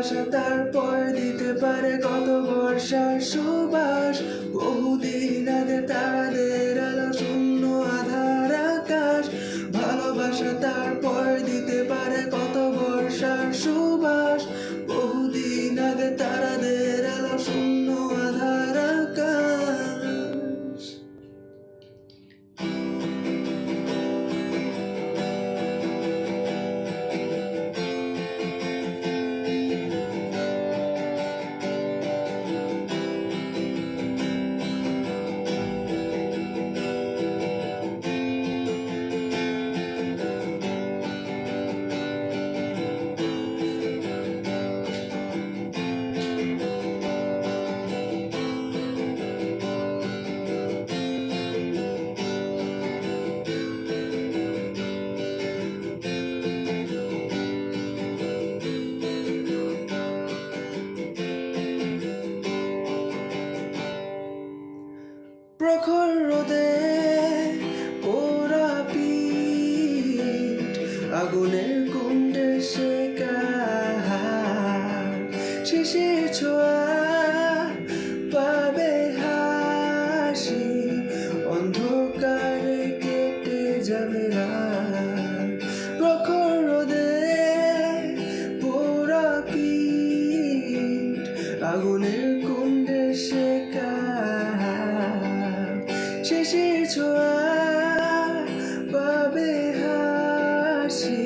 ভালোবাসা তারপর দিতে পারে কত বর্ষার সুবাস। বহুদিন আগে তারাদের আলো শূন্য আধার আকাশ। ভালোবাসা তারপর দিতে পারে কত বর্ষার সুবাস। প্রখর রোদে পোড়া পিঠ আগুনের পাবে হাসি,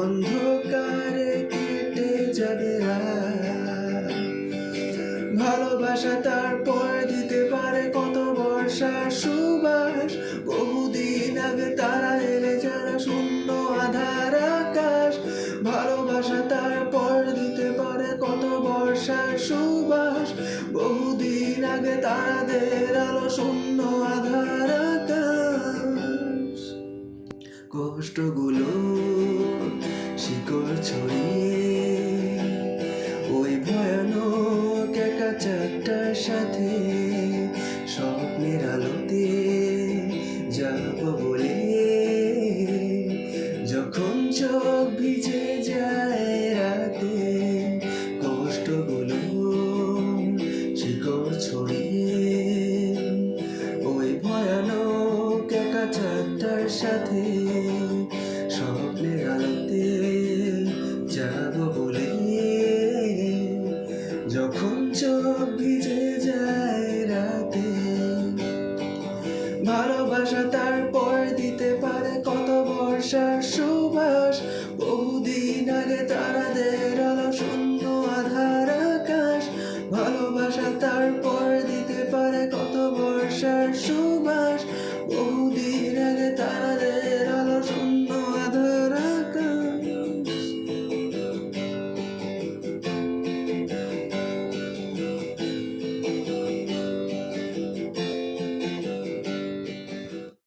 অন্ধকারে কেটে যাবে ভালোবাসা তারপর দিতে পারে কত বর্ষার সুবাস। বহুদিন আগে তারা এলে যারা শূন্য আধার আকাশ। ভালোবাসা তারপর দিতে পারে কত বর্ষার সুবাস। বহুদিন আগে তারাদের আলো শূন্য আধার আকাশ। কষ্টগুলো শিকড় ছড়িয়ে ওই ভয়ানক শিকড় ছড়িয়ে ওই ভয়ানক একা চারটার সাথে স্বপ্নের আলোতে যাব বলে যখন চোখ ভিজে যায় রাতে। ভালোবাসা তারপর দিতে পারে কত বর্ষার সুবাস। বহুদিন আগে তারাদের আলো মাস বহু দিন আগে তারা